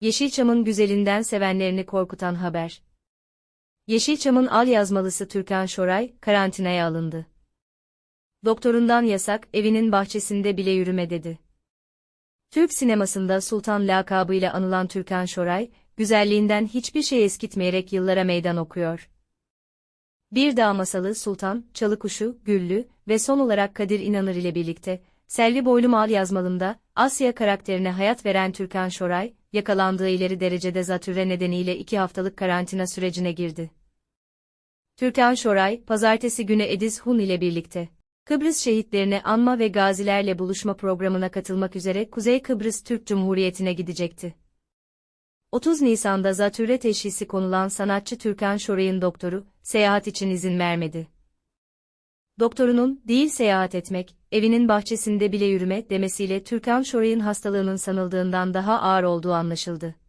Yeşilçam'ın güzelinden sevenlerini korkutan haber. Yeşilçam'ın al yazmalısı Türkan Şoray, karantinaya alındı. Doktorundan yasak, evinin bahçesinde bile yürüme dedi. Türk sinemasında Sultan lakabıyla anılan Türkan Şoray, güzelliğinden hiçbir şey eskitmeyerek yıllara meydan okuyor. Bir Dağ Masalı Sultan, Çalıkuşu, Güllü ve son olarak Kadir İnanır ile birlikte, Selvi Boylum Al yazmalında, Asya karakterine hayat veren Türkan Şoray, yakalandığı ileri derecede zatürre nedeniyle iki haftalık karantina sürecine girdi. Türkan Şoray, pazartesi günü Ediz Hun ile birlikte, Kıbrıs şehitlerini anma ve gazilerle buluşma programına katılmak üzere Kuzey Kıbrıs Türk Cumhuriyeti'ne gidecekti. 30 Nisan'da zatürre teşhisi konulan sanatçı Türkan Şoray'ın doktoru, seyahat için izin vermedi. Doktorunun, değil seyahat etmek, evinin bahçesinde bile yürüme demesiyle Türkan Şoray'ın hastalığının sanıldığından daha ağır olduğu anlaşıldı.